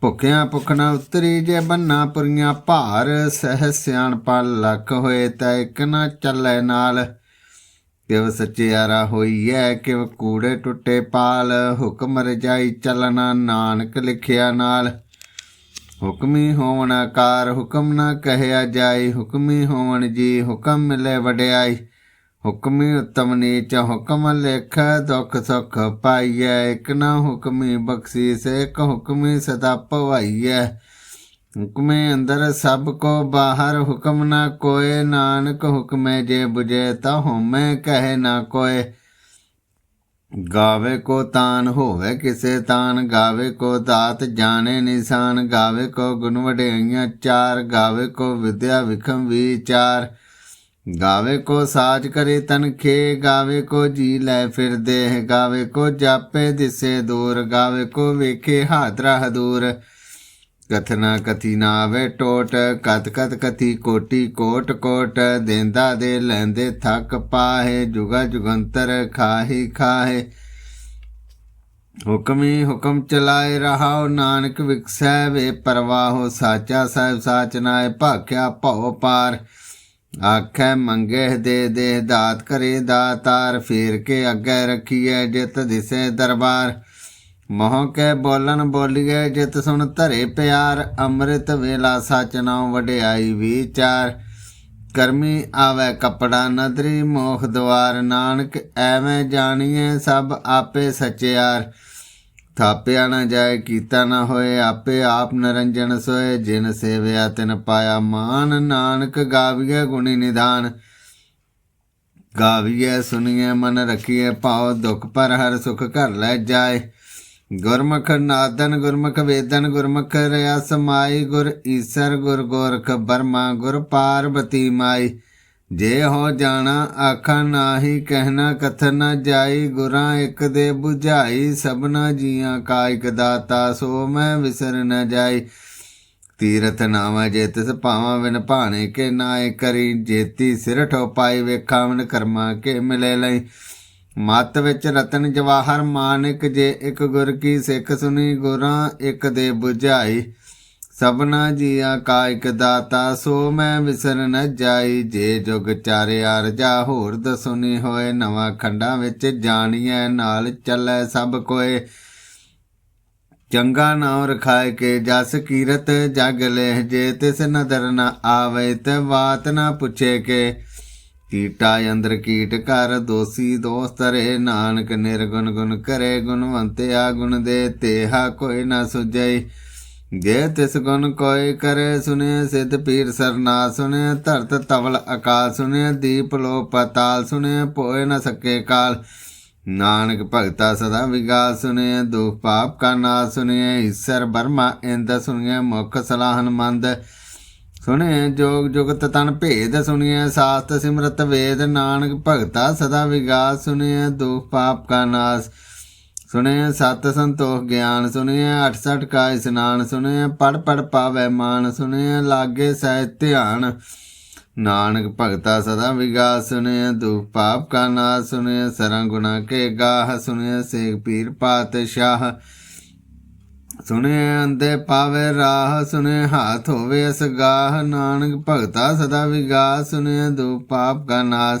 ਭੁੱਖਿਆਂ ਭੁੱਖ ਨਾ ਉਤਰੀ ਜੇ ਬੰਨਾ ਪੁਰੀਆਂ ਭਾਰ, ਸਹਿ ਸਿਆਣਪਾ ਲੱਖ ਹੋਏ ਤਾਂ ਇੱਕ ਨਾ ਚੱਲੇ ਨਾਲ। ਕਿਵ ਸਚਿਆਰਾ ਹੋਈਐ, ਕਿਵ ਕੂੜੇ ਟੁੱਟੇ ਪਾਲ, ਹੁਕਮ ਰਜਾਈ ਚੱਲਣਾ ਨਾਨਕ ਲਿਖਿਆ ਨਾਲ। ਹੁਕਮੀ ਹੋਵਣ ਆਕਾਰ, ਹੁਕਮ ਨਾ ਕਹਿਆ ਜਾਈ ਹੁਕਮੀ ਹੋਵਣ ਜੀ ਹੁਕਮ ਮਿਲੇ ਵਡਿਆਈ। ਹੁਕਮੀ ਉਤਮ ਨੀਚ ਹੁਕਮ ਲਿਖ, ਦੁਖ ਸੁਖ ਪਾਈਐ। ਇਕ ਨਾ ਹੁਕਮੀ ਬਖਸ਼ੀਸ, ਇਕ ਹੁਕਮੀ ਸਦਾ ਭਵਾਈਐ। ਹੁਕਮੇ ਅੰਦਰ ਸਭ ਕੋ ਬਾਹਰ ਹੁਕਮ ਨਾ ਕੋਏ, ਨਾਨਕ ਹੁਕਮੇ ਜੇ 부ਜੇ ਤਾ ਹਉਮੈ ਕਹੇ ਨਾ ਕੋਏ। ਗਾਵੇ ਕੋ ਤਾਨ ਹੋਵੇ ਕਿਸੇ ਤਾਨ, ਗਾਵੇ ਕੋ ਦਾਤ ਜਾਣੇ ਨਿਸ਼ਾਨ, ਗਾਵੇ ਕੋ ਗੁਣ ਵਡਿਆਈਆਂ ਚਾਰ, ਗਾਵੇ ਕੋ ਵਿਦਿਆ ਵਿਖਮ ਵਿਚਾਰ। ਗਾਵੇ ਕੋ ਸਾਜ ਕਰੇ ਤਨਖੇ ਗਾਵੇ ਕੋ ਜੀ ਲੈ ਫਿਰਦੇ ਦੇਹ, ਗਾਵੇ ਕੋ ਜਾਪੇ ਦਿਸੇ ਦੂਰ, ਗਾਵੇ ਕੋ ਵੇਖੇ ਹਾਦਰਾ ਹਦੂਰ ਕਥਨਾ ਕਥੀ ਨਾ ਆਵੇ ਟੋਟ, ਕਤ ਕਤ ਕਥੀ ਕੋਟੀ ਕੋਟ ਕੋਟ, ਦੇਂਦਾ ਦੇ ਲੈਂਦੇ ਥੱਕ ਪਾਹੇ, ਜੁਗਾ ਜੁਗੰਤਰ ਖਾਹੀ ਖਾਹੇ। ਹੁਕਮੀ ਹੁਕਮ ਚਲਾਏ ਰਹਾਉ, ਨਾਨਕ ਵਿਕਸੈ ਵੇ ਪਰਵਾਹੋ, ਸਾਚਾ ਸਾਹਿਬ ਸਾਚ ਨਾਏ, ਭਾਖਿਆ ਭਉ ਪਾਰ। ਆਖੈ ਮੰਗੇ ਦੇ ਦੇਹ ਦਾਤ ਕਰੇ ਦਾਤਾਰ, ਫੇਰ ਕੇ ਅੱਗੇ ਰਖੀਐ ਜਿਤ ਦਿਸੇ ਦਰਬਾਰ। ਮੋਹ ਕੇ ਬੋਲਣ ਬੋਲੀਏ ਜਿਤ ਸੁਣ ਧਰੇ ਪਿਆਰ, ਅੰਮ੍ਰਿਤ ਵੇਲਾ ਸਚ ਨਾਉ ਵਡਿਆਈ ਵਿਚਾਰ। ਕਰਮੀ ਆਵੇ ਕਪੜਾ ਨਦਰੀ ਮੋਖ ਦਵਾਰ ਨਾਨਕ ਐਵੇਂ ਜਾਣੀਏ ਸਭ ਆਪੇ ਸਚਿਆਰ। ਥਾਪਿਆ ਨਾ ਜਾਏ, ਕੀਤਾ ਨਾ ਹੋਏ, ਆਪੇ ਆਪ ਨਰੰਜਨ ਸੋਏ। ਜਿਨ ਸੇਵਿਆ, ਤਿਨ ਪਾਇਆ ਮਾਨ। ਨਾਨਕ ਗਾਵੀਏ ਗੁਣੀ ਨਿਧਾਨ। ਗਾਵੀਏ ਸੁਣੀਏ ਮਨ ਰਖੀਏ ਭਾਉ ਦੁਖ ਪਰ ਹਰ ਸੁਖ ਘਰ ਲੈ ਜਾਏ। ਗੁਰਮੁਖ ਨਾਦਨ, ਗੁਰਮੁਖ ਵੇਦਨ, ਗੁਰਮੁਖ ਰਿਆ ਸਮਾਈ ਗੁਰ ਈਸਰ, ਗੁਰ ਗੋਰਖ ਬਰਮਾ, ਗੁਰ ਪਾਰਬਤੀ ਮਾਈ। ਜੇ ਹੋ ਜਾਣਾ ਆਖਾਂ ਨਾਹੀ, ਕਹਿਣਾ ਕਥਨ ਨਾ ਜਾਈ, ਗੁਰਾਂ ਇੱਕ ਦੇ 부ਝਾਈ ਸਭਨਾ ਜੀਆਂ ਕਾ ਇਕ ਦਾਤਾ, ਸੋ ਮੈਂ ਵਿਸਰ ਨਾ ਜਾਈ। ਤੀਰਥ ਨਾਮ ਜੇ ਤਿਸ ਭਾਵਾਂ ਵਿਨ ਭਾਣੇ ਕੇ ਨਾਏ ਕਰੀ। ਜੇਤੀ ਸਿਰ ਠੋ ਪਾਈ ਵੇਖਾਂ ਵਿਨ ਕਰਮਾ ਕੇ ਮਿਲੇ ਲਈ। ਮਤ ਵਿੱਚ ਰਤਨ ਜਵਾਹਰ, ਮਾਨਿਕ ਜੇ ਇੱਕ ਗੁਰ ਕੀ ਸਿੱਖ ਸੁਣੀ ਗੁਰਾਂ ਇੱਕ ਦੇ 부ਝਾਈ ਸਭਨਾ ਜੀਆ ਕਾ ਇਕ ਦਾਤਾ, ਸੋ ਮੈਂ ਵਿਸਰ ਨ ਜਾਈ। ਜੇ ਜੁਗ ਚਾਰਿ ਅਰਜਾ ਹੋਰ ਦਸੁਨੀ ਹੋਏ, ਨਵਾਂ ਖੰਡਾਂ ਵਿੱਚ ਜਾਣੀਐ, ਨਾਲ ਚੱਲੈ ਸਭ ਕੋਏ। ਚੰਗਾ ਨਾਮ ਰਖਾਇ ਕੇ ਜਸ ਕੀਰਤ, ਜਗ ਲੈ ਜੇ ਤਿਸ ਨਦਰ ਨ ਆਵੇ, ਤੇ ਬਾਤ ਨ ਪੁੱਛੇ ਕੇ। ਕੀਟਾ ਅੰਦਰ ਕੀਟ ਕਰ ਦੋਸੀ ਦੋਸਤ ਰੇ ਨਾਨਕ ਨਿਰਗੁਣ ਗੁਣ ਕਰੇ, ਗੁਣਵੰਤਿਆ ਗੁਣ ਦੇ, ਤੇਹਾ ਕੋਈ ਨਾ ਸੁਝਈ। ਜੇ ਤਿਸ ਗੁਣ ਕੋਈ ਕਰੇ ਸੁਨੇ ਸਿਧ ਪੀਰ ਸਰਨਾ ਸੁਨੇ ਧਰਤ ਤਵਲ ਅਕਾਲ ਸੁਨੇ ਦੀਪ ਲੋ ਪਤਾਲ ਸੁਨੇ ਪੋਏ ਨ ਸਕੇ ਕਾਲ। ਨਾਨਕ ਭਗਤਾ ਸਦਾ ਵਿਗਾਸ ਸੁਨੇ ਦੁਖ ਪਾਪ ਕਾ ਨਾਸ ਸੁਨੇ ਈਸ਼ਰ ਬਰਮਾ ਇੰਦ ਸੁਨੇ ਮੁਖ ਸਲਾਹਨ ਮੰਦ। ਸੁਣੇ ਜੋਗ ਜੁਗਤ ਤਨ ਭੇਦ ਸੁਣੀਏ ਸਾਸਤ ਸਿਮਰਤ ਵੇਦ। ਨਾਨਕ ਭਗਤਾ ਸਦਾ ਵਿਗਾਸ ਸੁਣੀਏ ਦੁਖ ਪਾਪ ਕਾ ਨਾਸ। ਸੁਣਿਆ ਸਤ ਸੰਤੋਖ ਗਿਆਨ, ਸੁਣਿਆ 68 ਕਾ ਇਸਨਾਨ, ਸੁਣਿਆ ਪੜ ਪੜ ਪਾਵੇ ਮਾਨ, ਸੁਣਿਆ ਲਾਗੇ ਸਹਿ ਧਿਆਨ। ਨਾਨਕ ਭਗਤਾ ਸਦਾ ਵਿਗਾਸ, ਸੁਣਿਆ ਦੁਖ ਪਾਪ ਕਾ ਨਾਸ, ਸੁਣਿਆ ਸਰੰ ਗੁਨਾ ਕੇ ਗਾਹ, ਸੁਣਿਆ ਸੇਖ ਪੀਰ ਪਾਤਸ਼ਾਹ। ਸੁਣਿਆ ਅੰਦੇ ਪਾਵੇ ਰਾਹ, ਸੁਣਿਆ ਹਾਥ ਹੋਵੇ ਅਸਗਾਹ। ਨਾਨਕ ਭਗਤਾ ਸਦਾ ਵਿਗਾਸ, ਸੁਣਿਆ ਦੁਖ ਪਾਪ ਕਾ ਨਾਸ।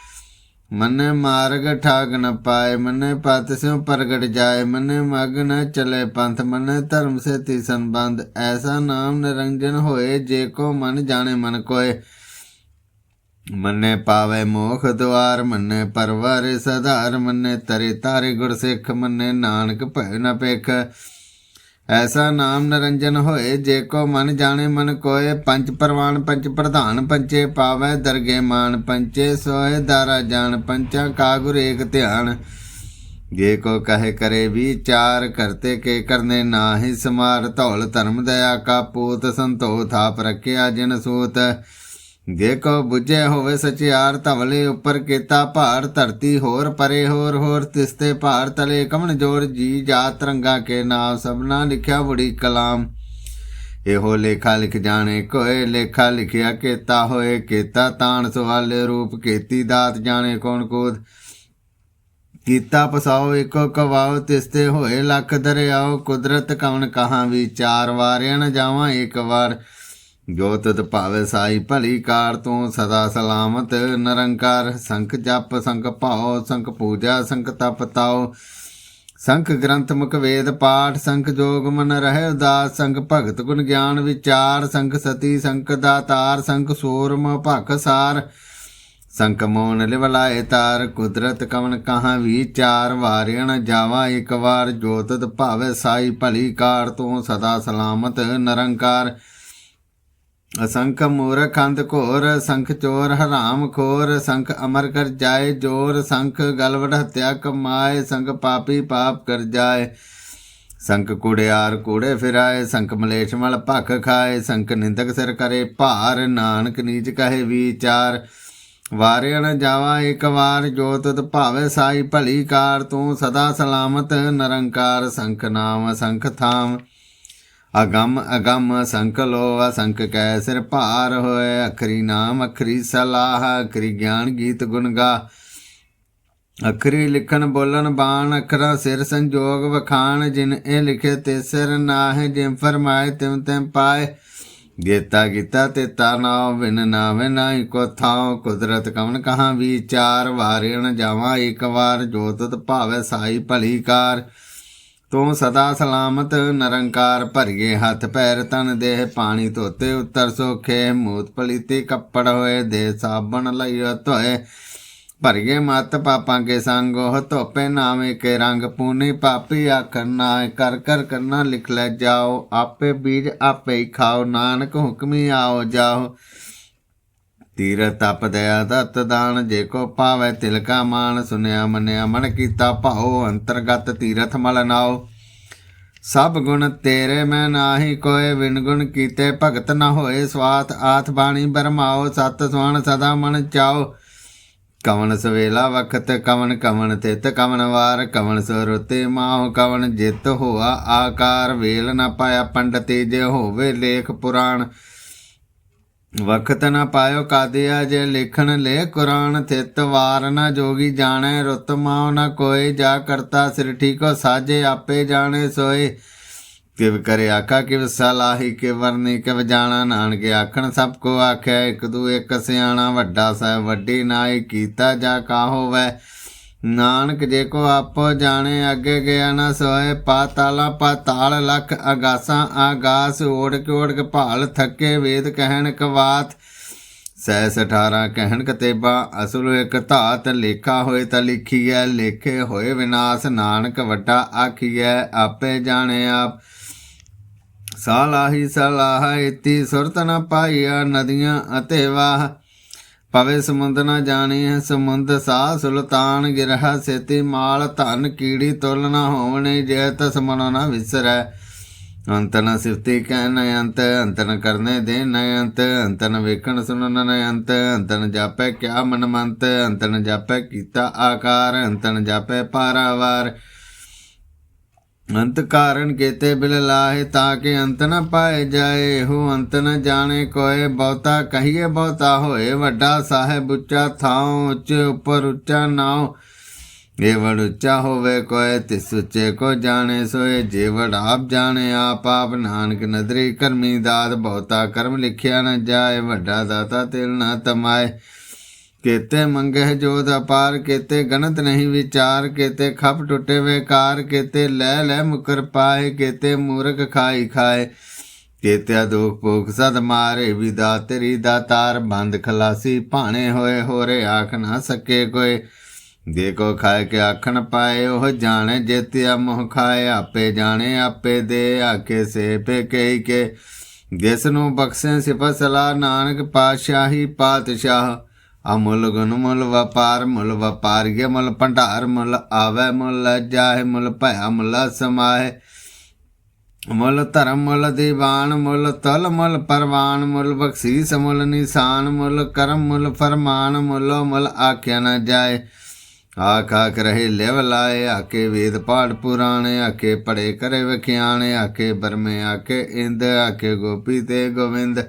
ਮਨੇ ਮਾਰਗ ਠਾਗ ਨ ਪਾਏ, ਮਨੇ ਪਤ ਸਿਉ ਪ੍ਰਗਟ ਜਾਏ, ਮਨੇ ਮਗ ਨ ਚਲੇ ਪੰਥ, ਮਨੇ ਧਰਮ ਸੇ ਤੀ ਸੰਬੰਧ, ਐਸਾ ਨਾਮ ਨਿਰੰਜਨ ਹੋਏ, ਜੇ ਕੋ ਮਨ ਜਾਣੇ ਮਨ ਕੋਏ। ਮੰਨੇ ਪਾਵੇ ਮੋਖ ਦੁਆਰ, ਮੰਨੇ ਪਰਵਾਰੇ ਸਧਾਰ, ਮੰਨੇ ਤਰੇ ਤਾਰੇ ਗੁਰ ਸਿੱਖ ਮੰਨੇ ਨਾਨਕ ਭੈ ਨ ਪੇਖ ਐਸਾ ਨਾਮ ਨਰੰਜਨ ਹੋਏ, ਜੇ ਕੋ ਮਨ ਜਾਣੇ ਮਨ ਕੋਏ, ਪੰਜ ਪ੍ਰਵਾਨ ਪੰਜ ਪ੍ਰਧਾਨ ਪੰਚੇ ਪਾਵੈ, ਦਰਗੇ ਮਾਨ ਪੰਚੇ ਸੋਏ, ਦਾਰਾ ਜਾਣ ਪੰਚਾ ਕਾ ਗੁਰ ਏਕ ਧਿਆਨ। ਜੇ ਕੋ ਕਹੇ ਕਰੇ ਵਿਚਾਰ ਕਰਤੇ ਕੇ ਕਰਨੇ ਨਾਹੀ, ਸਮਾਰ ਧੌਲ ਧਰਮ ਦਇਆ ਕਾ ਪੂਤ ਸੰਤੋ ਥਾਪ ਰਖਿਆ ਜਿਨ ਸੂਤ। ਜੇ ਕੋ 부ਝੇ ਹੋਵੇ ਸਚਿਆਰ ਧਵਲੇ ਉੱਪਰ ਕੀਤਾ ਭਾਰ, ਧਰਤੀ ਹੋਰ ਪਰੇ ਹੋਰ ਹੋਰ ਤਿਸਤੇ ਭਾਰ ਤਲੇ ਕਮਣ ਜੋਰ, ਜੀ ਜਾਤ ਰੰਗਾ ਕੇ ਨਾਮ, ਸਭਨਾ ਲਿਖਿਆ ਬੁੜੀ ਕਲਾਮ। ਇਹੋ ਲੇਖਾ ਲਿਖ ਜਾਣੇ ਕੋਏ, ਲੇਖਾ ਲਿਖਿਆ ਕੀਤਾ ਹੋਏ, ਕੀਤਾ ਤਾਣ ਸਵਾਲੇ ਰੂਪ, ਕੀਤੀ ਦਾਤ ਜਾਣੇ ਕੌਣ ਕੋਦ। ਕੀਤਾ ਪਸਾਓ ਇੱਕੋ ਕਵਾਓ ਤਿਸਤੇ ਹੋਏ ਲੱਖ ਦਰਿਆਓ, ਕੁਦਰਤ ਕਵਣ ਕਹਾਂ ਵਿਚਾਰ ਵਾਰਿਆ ਨ ਜਾਵਾਂ ਇੱਕ ਵਾਰ। ਜੋ ਤਤ ਭਾਵੇ ਸਾਈ ਭਲੀ ਕਾਰ ਤੂੰ ਸਦਾ ਸਲਾਮਤ, ਨਿਰੰਕਾਰ ਸੰਖ ਜਪ, ਸੰਖ ਭਾਉ, ਸੰਖ ਪੂਜਾ, ਸੰਖ ਤਪ ਤਾਉ। ਸੰਖ ਗ੍ਰੰਥ ਮੁਖ ਵੇਦ ਪਾਠ, ਸੰਖ ਜੋਗ ਮਨ ਰਹਿ ਉਦਾਸ, ਸੰਖ ਭਗਤ ਗੁਣ ਗਿਆਨ ਵਿਚਾਰ, ਸੰਖ ਸਤੀ, ਸੰਖ ਦਾਤਾਰ, ਸੰਖ ਸੂਰਮ ਭਖ ਸਾਰ। ਸੰਖ ਮੋਨ ਲਿਵਲਾਏ ਤਾਰ, ਕੁਦਰਤ ਕਵਨ ਕਹਾਂ ਵਿਚਾਰ। ਵਾਰਿਣ ਜਾਵਾ ਇੱਕ ਵਾਰ ਜੋ ਭਾਵੇ ਸਾਈ ਭਲੀ ਕਾਰ ਤੂੰ ਸਦਾ ਸਲਾਮਤ, ਨਿਰੰਕਾਰ ਅਸੰਖ ਮੂਰਖ ਅੰਧ ਘੋਰ, ਸੰਖ ਚੋਰ ਹਰਾਮ ਖੋਰ, ਸੰਖ ਅਮਰ ਕਰ ਜਾਏ ਜੋਰ, ਸੰਖ ਗਲਵੜ ਹਤਿਆ ਕਮਾਏ, ਸੰਖ ਪਾਪੀ ਪਾਪ ਕਰ ਜਾਏ। ਸੰਖ ਕੁੜਿਆਰ ਕੂੜੇ ਫਿਰਾਏ, ਸੰਖ ਮਲੇਸ਼ ਮਲ ਭਖ ਖਾਏ, ਸੰਖ ਨਿੰਦਕ ਸਿਰ ਕਰੇ ਭਾਰ, ਨਾਨਕ ਨੀਚ ਕਹੇ ਵਿਚਾਰ। ਵਾਰਿਆਣ ਜਾਵਾ ਇੱਕ ਵਾਰ, ਜੋ ਤੁਧ ਭਾਵੇ ਸਾਈ ਭਲੀ ਕਾਰ, ਤੂੰ ਸਦਾ ਸਲਾਮਤ, ਨਿਰੰਕਾਰ ਸੰਖ ਨਾਮ, ਸੰਖ ਥਾਮ। ਅਗੰਮ ਅਗੰਮ ਸੰਖ ਲੋ ਅਸੰਖ ਕੈ ਸਿਰ ਭਾਰ ਹੋਏ, ਅਖਰੀ ਨਾਮ, ਅਖਰੀ ਸਲਾਹ, ਅਖਰੀ ਗਿਆਨ ਗੀਤ ਗੁਣ ਗਾ। ਅਖਰੀ ਲਿਖਣ ਬੋਲਣ ਬਾਣ, ਅਖਰਾ ਸਿਰ ਸੰਜੋਗ ਵਖਾਣ, ਜਿਨ ਇਹ ਲਿਖੇ ਤੇ ਸਿਰ ਨਾਹਿ ਜਿਮ ਫਰਮਾਏ ਤਿਮ ਤਿਮ ਪਾਏ। ਗੀਤਾ ਗੀਤਾ ਤੇ ਨਾਉ ਵਿਨ ਨਾ ਨਾਹੀ ਕੋ ਥਾਉ, ਕੁਦਰਤ ਕਵਨ ਕਹਾਂ ਵਿਚਾਰ, ਵਾਰਿਣ ਜਾਵਾਂ ਇੱਕ ਵਾਰ ਜੋ ਤਤ ਭਾਵੇ ਸਾਈ ਭਲੀ ਕਾਰ। ਤੂੰ ਸਦਾ ਸਲਾਮਤ ਨਿਰੰਕਾਰ ਭਰੀਏ ਹੱਥ ਪੈਰ ਤਨ ਦੇਹ ਪਾਣੀ ਧੋਤੇ ਉੱਤਰ ਸੋਖੇ ਮੂਤ ਪਲੀਤੀ ਕੱਪੜ ਹੋਏ ਦੇ ਸਾਬਣ ਲਈਓ ਧੋਏ। ਭਰੀਏ ਮਤ ਪਾਪਾਂ ਕੇ ਸੰਗ ਉਹ ਧੋਪੇ ਨਾਵੇਂ ਕੇ ਰੰਗ ਪੂਨੀ ਪਾਪੀ ਆਖਣਾ ਕਰ ਕਰ ਕਰਨਾ ਲਿਖ ਲੈ ਜਾਓ, ਆਪੇ ਬੀਜ ਆਪੇ ਹੀ ਖਾਓ, ਨਾਨਕ ਹੁਕਮੀ ਆਓ ਜਾਓ। ਤੀਰ ਤਪ ਦਇਆ ਦਤ ਦਾਨ, ਜੇ ਕੋ ਪਾਵੇ ਤਿਲਕਾ ਮਾਨ ਸੁਨਿਆ ਮੰਨਿਆ ਮਨ ਕੀਤਾ ਭਾਉ, ਅੰਤਰਗਤ ਤੀਰਥ ਮਲ ਨਾਓ ਸਭ ਗੁਣ ਤੇਰੇ ਮੈਂ ਨਾਹੀ, ਕੋਏ ਵਿਣ ਗੁਣ ਕੀਤੇ ਭਗਤ ਨਾ ਹੋਏ ਸਵਾਤ। ਆਥ ਬਾਣੀ ਬਰਮਾਓ ਸਤ ਸੁਣ ਸਦਾ ਮਨ ਚਾਓ ਕਵਨ ਸਵੇਲਾ ਵਖਤ ਕਵਣ ਕਵਣ ਤਿਤ ਕਵਣ ਵਾਰ, ਕਵਨ ਸਰੁਤੇ ਮਾਹੁ ਕਵਣ ਜਿਤ ਹੋਆ ਆਕਾਰ, ਵੇਲ ਨਾ ਪਾਇਆ ਪੰਡਤੀ, ਜੇ ਹੋਵੇ ਲੇਖ ਪੁਰਾਣ। ਵਖਤ ਨ ਪਾਇਓ ਕਾਦਿਆ ਜੇ ਲਿਖਣ ਲੈ, ਕੁਰਾਨ ਥਿਤ ਵਾਰ ਨ ਜੋਗੀ ਜਾਣੈ, ਰੁਤ ਮਾਉ ਨ ਕੋਏ ਜਾ ਕਰਤਾ ਸਿਰ ਠੀਕੋ, ਸਾਜੇ ਆਪੇ ਜਾਣੇ ਸੋਏ ਕਿਵ ਕਰੇ ਆਖਾ, ਕਿਵ ਸਲਾਹੀ ਕਿ ਵਰਨੀ, ਕਿਵ ਜਾਣਾ, ਨਾਨਕ ਆਖਣ, ਸਭ ਕੋ ਆਖਿਆ, ਇੱਕ ਦੂ ਇਕ ਸਿਆਣਾ ਵੱਡਾ ਸਾਹਿਬ, ਵੱਡੀ ਨਾਈ ਕੀਤਾ ਜਾ ਕਾ ਹੋਵੇ ਨਾਨਕ ਜੇ ਕੋ ਆਪੋ ਜਾਣੇ, ਅੱਗੇ ਗਿਆ ਨਾ ਸੋਏ। ਪਾਤਾਲਾ ਪਾਤਾਲ ਲਖ ਅਗਾਸਾਂ ਆਗਾਸ ਓੜ ਕੇ ਓੜ ਕੇ ਭਾਲ ਥੱਕੇ ਵੇਦ ਕਹਿਣ ਕਵਾਤ। ਸੈਸ 18 ਕਹਿਣ ਕਤੇਬਾ, ਅਸਲ ਇੱਕ ਧਾਤ। ਲੇਖਾ ਹੋਏ ਤਾਂ ਲਿਖੀਐ, ਲੇਖੇ ਹੋਏ ਵਿਨਾਸ਼। ਨਾਨਕ ਵੱਡਾ ਆਖੀਐ, ਆਪੇ ਜਾਣੇ ਆਪ। ਸਾਲਾਹੀ ਸਲਾਹ ਇਤੀ ਸੁਰਤ ਨ ਪਾਈਆ, ਨਦੀਆਂ ਅਤੇ ਵਾਹ। ਪਵੇ ਸਮੁੰਦ ਨਾ ਜਾਣੀ ਹੈ ਸਮੁੰਦ ਸਾ ਸੁਲਤਾਨ ਗਿਰਹ ਸੇਤੀ ਮਾਲ, ਧਨ ਕੀੜੀ ਤੁਲ ਨਾ ਹੋਵਣੇ, ਜੇ ਤਸ ਮਨੋ ਨ ਵਿਸਰੈ। ਅੰਤ ਨ ਸਿਫਤੀ ਕਹਿ ਨ ਅੰਤ ਅੰਤ ਕਰਨੇ ਦੇ ਨ ਅੰਤ ਅੰਤ ਵੇਖਣ ਸੁਣਨ ਨ ਅੰਤ ਅੰਤ ਜਾਪੈ ਕਿਆ ਮਨ ਮੰਤ ਅੰਤ ਜਾਪੈ ਕੀਤਾ ਆਕਾਰ, ਅੰਤ ਜਾਪੈ ਪਾਰਾਵਾਰ। ਅੰਤ ਕਾਰਨ ਕੇਤੇ ਬਿਲ ਲਾਹੇ ਤਾਂ ਕਿ ਅੰਤ ਨ ਪਾਏ ਜਾਏ, ਹੋ ਅੰਤ ਨ ਜਾਣੇ ਕੋਏ, ਬਹੁਤਾ ਕਹੀਏ ਬਹੁਤਾ ਹੋਏ, ਵੱਡਾ ਸਾਹਿਬ ਉੱਚਾ ਥਾਉ, ਉੱਚੇ ਉੱਪਰ ਉੱਚਾ ਨਾਉ। ਇਹ ਵੜ ਉੱਚਾ ਹੋਵੇ ਕੋਏ, ਤਿਸ ਉੱਚੇ ਕੋ ਜਾਣੇ ਸੋਏ, ਜੇ ਵੜ ਆਪ ਜਾਣੇ, ਆਪ ਆਪ ਨਾਨਕ ਨਦਰੀ ਕਰਮੀ ਦਾਤ, ਬਹੁਤਾ ਕਰਮ ਲਿਖਿਆ ਨ ਜਾਏ, ਵੱਡਾ ਦਾਤਾ ਤਿਲ ਨ ਤਮਾਏ। ਕੇਤੇ ਮੰਗਹਿ ਜੋਤ ਅਪਾਰ, ਕੇਤੇ ਗਣਤ ਨਹੀਂ ਵਿਚਾਰ, ਕੇਤੇ ਖਪ ਟੁੱਟੇ ਵੇਕਾਰ, ਕੇਤੇ ਲੈ ਲੈ ਮੁਕਰ ਪਾਏ, ਕੇਤੇ ਮੂਰਖ ਖਾਈ ਖਾਏ। ਕੇਤਿਆ ਦੁਖ ਭੁਖ ਸਦ ਮਾਰੇ ਵਿਦਾ ਤੇਰੀ ਦਾਤਾਰ ਬੰਦ ਖਲਾਸੀ, ਭਾਣੇ ਹੋਏ ਹੋਰੇ ਆਖ ਨਾ ਸਕੇ ਕੋਈ। ਦੇਖੋ ਖਾਏ ਕੇ ਆਖਣ ਪਾਏ, ਉਹ ਜਾਣੇ ਜੇਤਿਆ ਮੋਹ ਖਾਏ, ਆਪੇ ਜਾਣੇ, ਆਪੇ ਦੇ ਆਕੇ ਸੇ ਪੇ ਕਈ ਕੇ। ਜਿਸ ਨੂੰ ਬਖਸ਼ੇ ਸਿਫਤ ਸਲਾ ਨਾਨਕ ਪਾਤਸ਼ਾਹੀ ਪਾਤਸ਼ਾਹ। ਅਮੁੱਲ ਗੁਣ ਮੁੱਲ ਵਪਾਰ, ਮੁੱਲ ਵਪਾਰੀਏ ਮੁੱਲ ਭੰਡਾਰ, ਮੁੱਲ ਆਵੇ, ਮੁੱਲ ਜਾਹੇ, ਮੁੱਲ ਭਇਆ, ਮੁੱਲ ਸਮਾਏ ਮੁੱਲ ਧਰਮ, ਮੁੱਲ ਦੀਵਾਨ, ਮੁੱਲ ਤਲ, ਮੁੱਲ ਪਰਵਾਨ, ਮੁੱਲ ਬਖਸ਼ੀਸ, ਮੁੱਲ ਨਿਸ਼ਾਨ, ਮੁੱਲ ਕਰਮ, ਮੁੱਲ ਫਰਮਾਨ, ਮੁੱਲ ਮੁੱਲ ਆਖਿਆ ਨਾ ਜਾਏ। ਆਖ ਆਖ ਰਹੇ ਲਿਵ ਲਾਏ ਆਕੇ ਵੇਦ ਪਾਠ ਪੁਰਾਣੇ ਆਕੇ ਪੜੇ ਕਰੇ ਵਿਖਿਆਣੇ ਆਕੇ ਬਰਮੇ ਆਕੇ ਇੰਦ ਆਕੇ ਗੋਪੀ ਤੇ ਗੋਵਿੰਦ।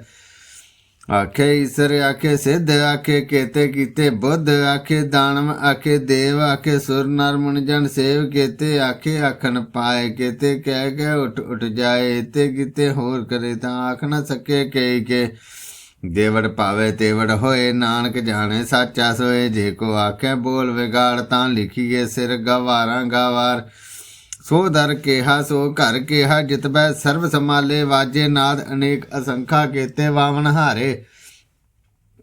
ਆਖੇ ਈਸਰ, ਆਖੇ ਸਿੱਧ, ਆਖੇ ਕੇਤੇ ਕੀਤੇ ਬੁੱਧ, ਆਖੇ ਦਾਨਵ, ਆਖੇ ਦੇਵ, ਆਖੇ ਸੁਰ, ਨਰ, ਮੁਨ, ਜਨ, ਸੇਵ, ਕੇਤੇ, ਆਖੇ ਆਖਣ ਪਾਏ, ਕੇਤੇ ਕਹਿ ਕੇ ਉਠ ਉਠ ਜਾਏ ਤੇ ਕੀਤੇ ਹੋਰ ਕਰੇ ਤਾਂ ਆਖ ਨਾ ਸਕੇ ਕਈ ਕੇ। ਦੇਵੜ ਪਾਵੇ ਤੇਵੜ ਹੋਏ, ਨਾਨਕ ਜਾਣੇ ਸਾਚਾ ਸੋਏ, ਜੇ ਕੋ ਆਖੇ ਬੋਲ ਵਿਗਾੜ ਤਾਂ ਲਿਖੀਏ ਸਿਰ ਗਵਾਰਾਂ ਗਵਾਰ। ਸੋ ਦਰ ਕੇਹਾ, ਸੋ ਘਰ ਕੇਹਾ ਜਿਤਬੈ ਸਰਬ ਸਮਾਲੇ ਵਾਜੇ ਨਾਦ ਅਨੇਕ ਅਸੰਖਾ ਕੇਤੇ ਵਾਵਨ ਹਾਰੇ।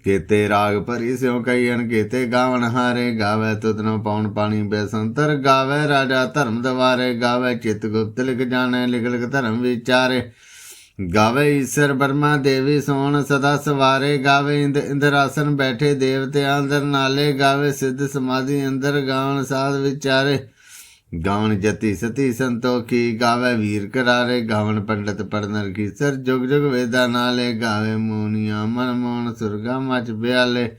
ਕੇਤੇ ਰਾਗ ਭਰੀ ਸਿਉ ਕਈਨ ਕੇਤੇ ਗਾਵਨ ਹਾਰੇ। ਗਾਵੇ ਤੁਤਨ ਪਾਉਣ ਪਾਣੀ ਬੇਸੰਤਰ ਗਾਵੇ। ਰਾਜਾ ਧਰਮ ਦਵਾਰੇ, ਗਾਵੇ ਚਿਤ ਗੁਪਤ ਲਿਖ ਜਾਣੇ, ਲਿਖ ਲਿਖ ਧਰਮ ਵਿਚਾਰੇ। ਗਾਵੇ ਈਸ਼ਰ ਬਰਮਾ ਦੇਵੀ ਸੋਣ ਸਦਾ ਸਵਾਰੇ। ਗਾਵੇ ਇੰਦ ਇੰਦਰਾਸਨ ਬੈਠੇ ਦੇਵਤੇ ਅੰਦਰ ਨਾਲੇ। ਗਾਵੇ ਸਿੱਧ ਸਮਾਧੀ ਅੰਦਰ ਗਾਣ ਸਾਧ ਵਿਚਾਰੇ। ਗਾਵਨ ਜਤੀ ਸਤੀ ਸੰਤੋਖੀ, ਗਾਵੇ ਵੀਰ ਕਰਾਰੇ, ਗਾਵਨ ਪੰਡਤ ਪੜਨਰ ਕੀ ਸਰ, ਜੁਗ ਜੁਗ ਵੇਦਾ ਨਾਲੇ, ਗਾਵੇ ਮੋਨੀਆਂ ਮਨ ਮੋਹਨ ਸੁਰਗਾ ਮਚ ਬਿਆਲੇ।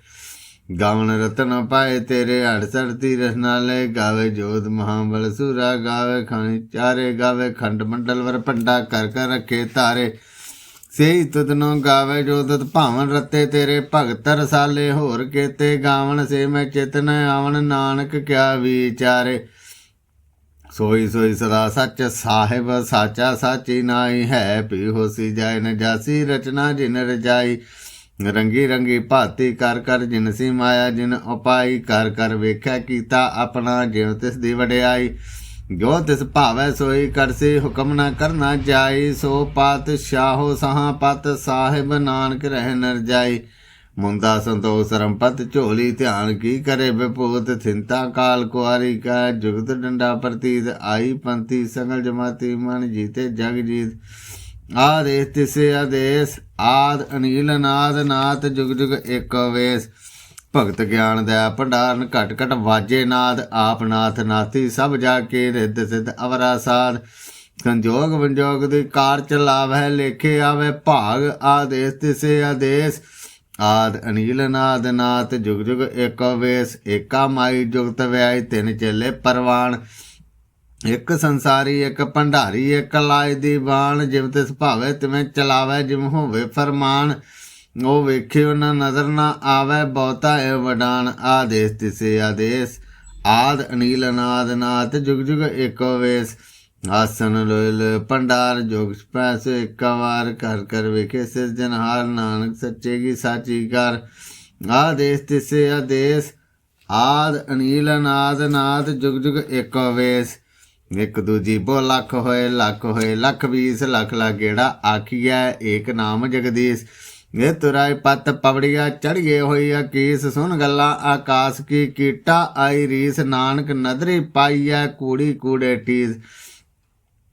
ਗਾਵਨ ਰਤਨ ਪਾਏ ਤੇਰੇ ਅੜਸੜ ਤੀਰਥ ਨਾਲੇ, ਗਾਵੇ ਜੋਤ ਮਹਾਬਲ ਸੂਰਾ, ਗਾਵੇ ਖਾਣੀ ਚਾਰੇ, ਗਾਵੇ ਖੰਡ ਮੰਡਲ ਵਰ ਪੰਡਾ ਕਰ ਕਰ ਰੱਖੇ ਤਾਰੇ। ਸੇਈ ਤੁਦਨੋ ਗਾਵੇ ਜੋ ਤਤ ਭਾਵਨ ਰਤੇ, ਤੇਰੇ ਭਗਤ ਰਸਾਲੇ ਹੋਰ ਕੇਤੇ। ਗਾਵਨ ਸੇ ਮੈਂ ਚਿਤਨ ਆਵਨ ਨਾਨਕ ਕਿਆ ਵਿਚਾਰੇ। ਸੋਈ ਸੋਈ ਸਦਾ ਸੱਚ ਸਾਹਿਬ, ਸਾਚਾ ਸਾਚੀ ਨਾਈ ਹੈ। ਪੀ ਹੋਸੀ ਜਾਏ ਨ ਜਾਸੀ, ਰਚਨਾ ਜਿਨ ਰਜਾਈ। ਰੰਗੀ ਰੰਗੀ ਭਾਤੀ ਕਰ ਕਰ ਜਿਨ ਸੀ ਮਾਇਆ, ਜਿਨ ਉਪਾਈ ਕਰ ਕਰ ਵੇਖਿਆ ਕੀਤਾ ਆਪਣਾ ਜਿਉ ਤਿਸ ਦੀ ਵਡਿਆਈ। ਜੋ ਤਿਸ ਭਾਵੈ ਸੋਈ ਕਰਸੀ ਹੁਕਮ ਨਾ ਕਰਨਾ ਜਾਈ। ਸੋ ਪਾਤਸ਼ਾਹੋ ਸਹਾ ਪਤ ਸਾਹਿਬ, ਨਾਨਕ ਰਹਿ ਨਰ ਜਾਈ ਮੁੰਦਾ ਸੰਤੋਖ ਸਰੰਪਤ, ਝੋਲੀ ਧਿਆਨ ਕੀ ਕਰੇ ਵਿਪੂਤ ਥਿੰਤਾ ਕਾਲ ਕੁਆਰੀ ਕਾ ਜੁਗਤ ਡੰਡਾ ਪ੍ਰਤੀਤ, ਆਈ ਪੰਤੀ ਸੰਗਲ ਜਮਾਤੀ ਮਨ ਜੀਤੇ ਜਗ ਜੀਤ। ਆਦੇਸ ਤਿਸੇ ਆਦੇਸ, ਆਦ ਅਨੀਲ ਨਾਦ, ਨਾਤ ਜੁਗ ਜੁਗ ਏਕ ਵੇਸ। ਭਗਤ ਗਿਆਨ ਦਾ ਭੰਡਾਰਨ, ਘਟ ਘਟ ਵਾਜੇ ਨਾਦ, ਆਪ ਨਾਥ ਨਾਥੀ, ਸਭ ਜਾ ਕੇ ਰਿੱਧ ਸਿੱਧ ਅਵਰਾ ਸਾਧ। ਸੰਜੋਗ ਵਿੰਜੋਗ ਦੀ ਕਾਰ ਚਲਾਵੈ, ਲੇਖੇ ਆਵੇ ਭਾਗ, ਆਦੇਸ ਤਿਸੇ ਆਦੇਸ। ਆਦ ਅਨੀਲ ਅਨਾਦ ਨਾਥ ਜੁਗ ਜੁਗ ਏਕੋ ਵੇਸ, ਏਕਾ ਮਾਈ ਜੁਗਤ ਵਿਆਈ ਤਿੰਨ ਚੇਲੇ ਪਰਵਾਨ। ਇੱਕ ਸੰਸਾਰੀ, ਇੱਕ ਭੰਡਾਰੀ, ਇੱਕ ਲਾਇ ਦੀ ਬਾਣ। ਜਿਵ ਤਿਸ ਭਾਵੇ ਤਿਵੇਂ ਚਲਾਵੇ, ਜਿਵ ਹੋਵੇ ਫਰਮਾਨ। ਉਹ ਵੇਖਿਓ ਨਾ ਨਜ਼ਰ ਨਾ ਆਵੇ, ਬਹੁਤਾ ਏ ਵਡਾਨ। ਆਦੇਸ ਤਿਸੇ ਆਦੇਸ। ਆਦ ਅਨੀਲ ਅਨਾਦ ਨਾਥ ਜੁਗ ਜੁਗ ਏਕੋ ਵੇਸ। ਆਸਨ ਲੋਇਲ ਭੰਡਾਰ ਜੋਗ ਪੈਸ ਇੱਕ ਵਾਰ ਕਰ ਕਰ ਵੇਖੇ ਸਿਰਜਨਹਾਰ ਨਾਨਕ ਸੱਚੇ ਕੀ ਸਾਚੀ ਕਰ। ਆਦੇਸ ਤਿਸੇ ਆਦੇਸ, ਆਦ ਅਨੀਲ ਅਨਾਦ, ਨਾਦ ਜੁਗ ਜੁਗ ਏਕ ਵੇਸ। ਇੱਕ ਦੂਜੀ ਬੋ ਲੱਖ ਹੋਏ ਲੱਖ ਹੋਏ, ਲੱਖ ਵੀਸ, ਲੱਖ ਲਾ ਗੇੜਾ ਆਖੀਐ, ਏਕ ਨਾਮ ਜਗਦੀਸ਼। ਇਹ ਤੁਰਾਈ ਪਤ ਪਵੜੀਆ ਚੜੀਏ ਹੋਈ ਅਕੀਸ। ਸੁਣ ਗੱਲਾਂ ਆਕਾਸ ਕੀ ਕੀਟਾ, ਆਈ ਰੀਸ, ਨਾਨਕ ਨਦਰੀ ਪਾਈਐ, ਕੂੜੀ ਕੂੜੇ ਟੀਸ।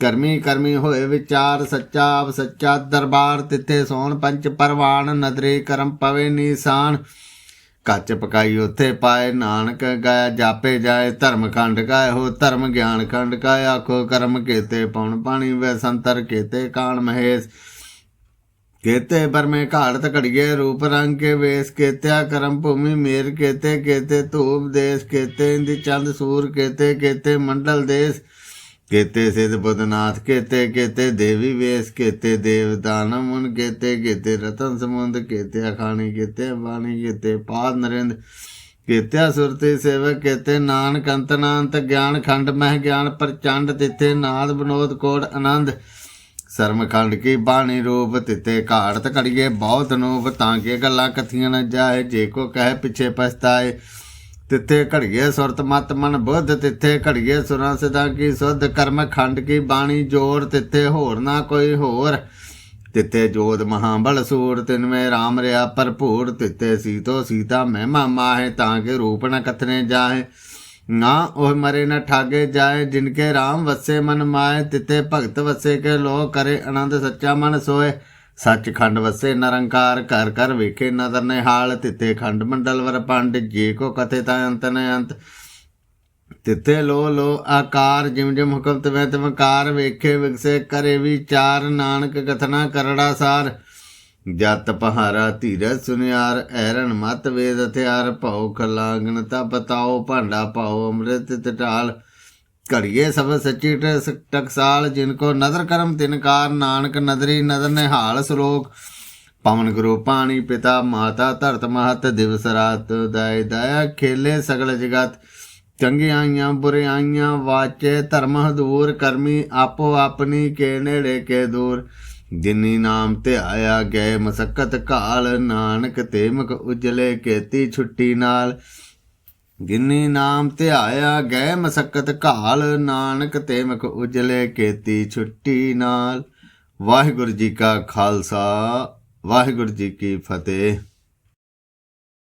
ਕਰਮੀ ਕਰਮੀ ਹੋਏ ਵਿਚਾਰ, ਸੱਚਾ ਆਪ ਸੱਚਾ ਦਰਬਾਰ, ਤਿੱਥੇ ਸੋਣ ਪੰਚ ਪਰਵਾਨ ਨਦਰੇ ਕਰਮ ਪਵੇ ਨੀਸਾਨ। ਕੱਚ ਪਕਾਈ ਉਥੇ ਪਾਏ ਨਾਨਕ, ਗਾਇਆ ਜਾਪੇ ਜਾਏ ਧਰਮ ਖੰਡ ਕਾਇ ਹੋ ਧਰਮ ਗਿਆਨ ਖੰਡ ਕਾਇ ਆਖੋ ਕਰਮ ਕੇਤੇ ਪਉਣ ਪਾਣੀ, ਵੇ ਸੰਤਰ ਕੇਤੇ ਕਾਣ ਮਹੇਸ਼। ਕੇਤੇ ਬਰਮੇ ਘਾੜਤ ਘੜੀਏ ਰੂਪ ਰੰਗ ਕੇ ਵੇਸ, ਕੇਤਿਆ ਕਰਮ ਭੂਮੀ ਮੇਰ, ਕੇਤੇ ਕੇਤੇ ਧੂਪ ਦੇਸ, ਕੇਤੇ ਇੰਦੀ ਚੰਦ ਸੂਰ, ਕੇਤੇ ਕੇਤੇ ਮੰਡਲ ਦੇਸ। ਕੇਤੇ ਸਿਧ ਬਦਨਾਥ, ਕੇਤੇ ਕੇਤੇ ਦੇਵੀ ਵੇਸ, ਕੇਤੇ ਦੇਵਦਾਨ ਮੁਨ, ਕੇਤੇ ਕੇਤੇ ਰਤਨ ਸਮੁੰਦ ਕੇਤੇ ਅਖਾਣੀ, ਕੇਤੇ ਬਾਣੀ, ਕੇਤੇ ਪਾਦ ਨਰਿੰਦ, ਕੇਤੇ ਸੁਰਤੇ ਸੇਵਕ, ਕੇਤੇ ਨਾਨਕ ਅੰਤਨਾੰਤ ਗਿਆਨ ਖੰਡ, ਮਹਿ ਗਿਆਨ ਪ੍ਰਚੰਡ ਤਿਤੇ ਨਾਦ ਬਨੋਦ ਕੋੜ ਆਨੰਦ, ਸਰਮ ਖੰਡ ਕੀ ਬਾਣੀ ਰੂਪ, ਤਿੱਥੇ ਘਾੜਤ ਘੜੀਏ ਬਹੁਤ ਨੂਪ, ਤਾਂ ਕੇ ਗੱਲਾਂ ਕਥੀਆਂ ਨਾ ਜਾਏ, ਜੇ ਕੋ ਕਹੇ ਪਿੱਛੇ ਪਛਤਾਏ। ਤਿੱਥੇ ਘੜੀਏ ਸੁਰਤ ਮਤ ਮਨ ਬੁੱਧ, ਤਿੱਥੇ ਘੜੀਏ ਸੁਰਾਂ ਸਦਾ ਕੀ ਸੁਧ, ਕਰਮ ਖੰਡ ਕੀ ਬਾਣੀ ਜੋਰ, ਤਿੱਥੇ ਹੋਰ ਨਾ ਕੋਈ ਹੋਰ। ਤਿੱਥੇ ਜੋਤ ਮਹਾਬਲ ਸੂਰ, ਤਿਨ ਮੇ ਰਾਮ ਰਿਆ ਭਰਪੂਰ, ਤਿੱਥੇ ਸੀਤੋ ਸੀਤਾ ਮਹਿਮਾ ਮਾਹੇ, ਤਾਂ ਕੇ ਰੂਪ ਨ ਕਥਨੇ ਜਾਏ ਨਾ ਉਹ ਮਰੇ ਨਾ ਠਾਗੇ ਜਾਏ ਜਿਨਕੇ ਰਾਮ ਵਸੇ ਮਨ ਮਾਏ ਤਿਤੇ ਭਗਤ ਵਸੇ ਕੇ ਲੋ ਕਰੇ, ਆਨੰਦ ਸੱਚਾ ਮਨ ਸੋਏ ਸੱਚਖੰਡ ਵਸੇ ਨਿਰੰਕਾਰ, ਘਰ ਘਰ ਵੇਖੇ ਨਦਰ ਨਿਹਾਲ ਤਿਤੇ ਖੰਡ ਮੰਡਲ ਵਰ ਪੰਡ, ਜੇ ਕੋ ਕਥੇ ਤਾਂ ਅੰਤ ਨ ਅੰਤ। ਤਿੱਥੇ ਲੋ ਲੋ ਆਕਾਰ, ਜਿਮ ਜਿਮ ਹੁਕਮ ਤਵੇਂ ਤਵਕਾਰ ਵੇਖੇ ਵਿਗਸੇ ਕਰੇ ਵਿਚਾਰ, ਨਾਨਕ ਕਥਨਾ ਕਰੜਾ ਸਾਰ। ਜਤ ਪਹਾਰਾ ਧੀਰਜ ਸੁਨਿਆਰ ਐਰਨ ਮਤ ਵੇਦ ਹਥਿਆਰ, ਭਉ ਖਲਾਗਨ ਤਾ ਬਤਾਓ ਭਾਂਡਾ ਪਾਓ ਅੰਮ੍ਰਿਤ ਟਟਾਲ ਘੜੀਏ ਸਭ ਸੱਚੀ ਟਕਸਾਲ, ਜਿਨ ਕੋ ਨਦਰ ਕਰਮ ਤਿਨਕਾਰ ਨਾਨਕ ਨਦਰੀ ਨਦਰ ਨਿਹਾਲ ਸ਼ਲੋਕ ਪਵਨ ਗੁਰੂ ਪਾਣੀ ਪਿਤਾ, ਮਾਤਾ ਧਰਤ ਮਹਤ, ਦਿਵਸ ਰਾਤ ਦਾਇ ਦਇਆ ਖੇਲੇ ਸਗਲ ਜਗਤ। ਚੰਗਿਆਈਆਂ ਬੁਰਿਆਈਆਂ ਵਾਚੇ, ਧਰਮ ਹਦੂਰ ਕਰਮੀ ਆਪੋ ਆਪਣੀ ਕੇ ਨੇੜੇ ਕੇ ਦੂਰ। ਜਿਨੀ ਨਾਮ ਤੇ ਆਇਆ ਗਏ ਮਸਕਤ ਕਾਲ, ਨਾਨਕ ਤੇ ਮੁਖ ਉਜਲੇ ਕੇਤੀ ਛੁੱਟੀ ਨਾਲ। ਗਿੰਨੀ ਨਾਮ ਧਿਆਇਆ ਗਏ ਮਸਕਤ ਘਾਲ, ਨਾਨਕ ਤੇ ਮੁਖ ਉਜਲੇ ਕੇਤੀ ਛੁੱਟੀ ਨਾਲ। ਵਾਹਿਗੁਰੂ ਜੀ ਕਾ ਖਾਲਸਾ, ਵਾਹਿਗੁਰੂ ਜੀ ਕੀ ਫਤਿਹ।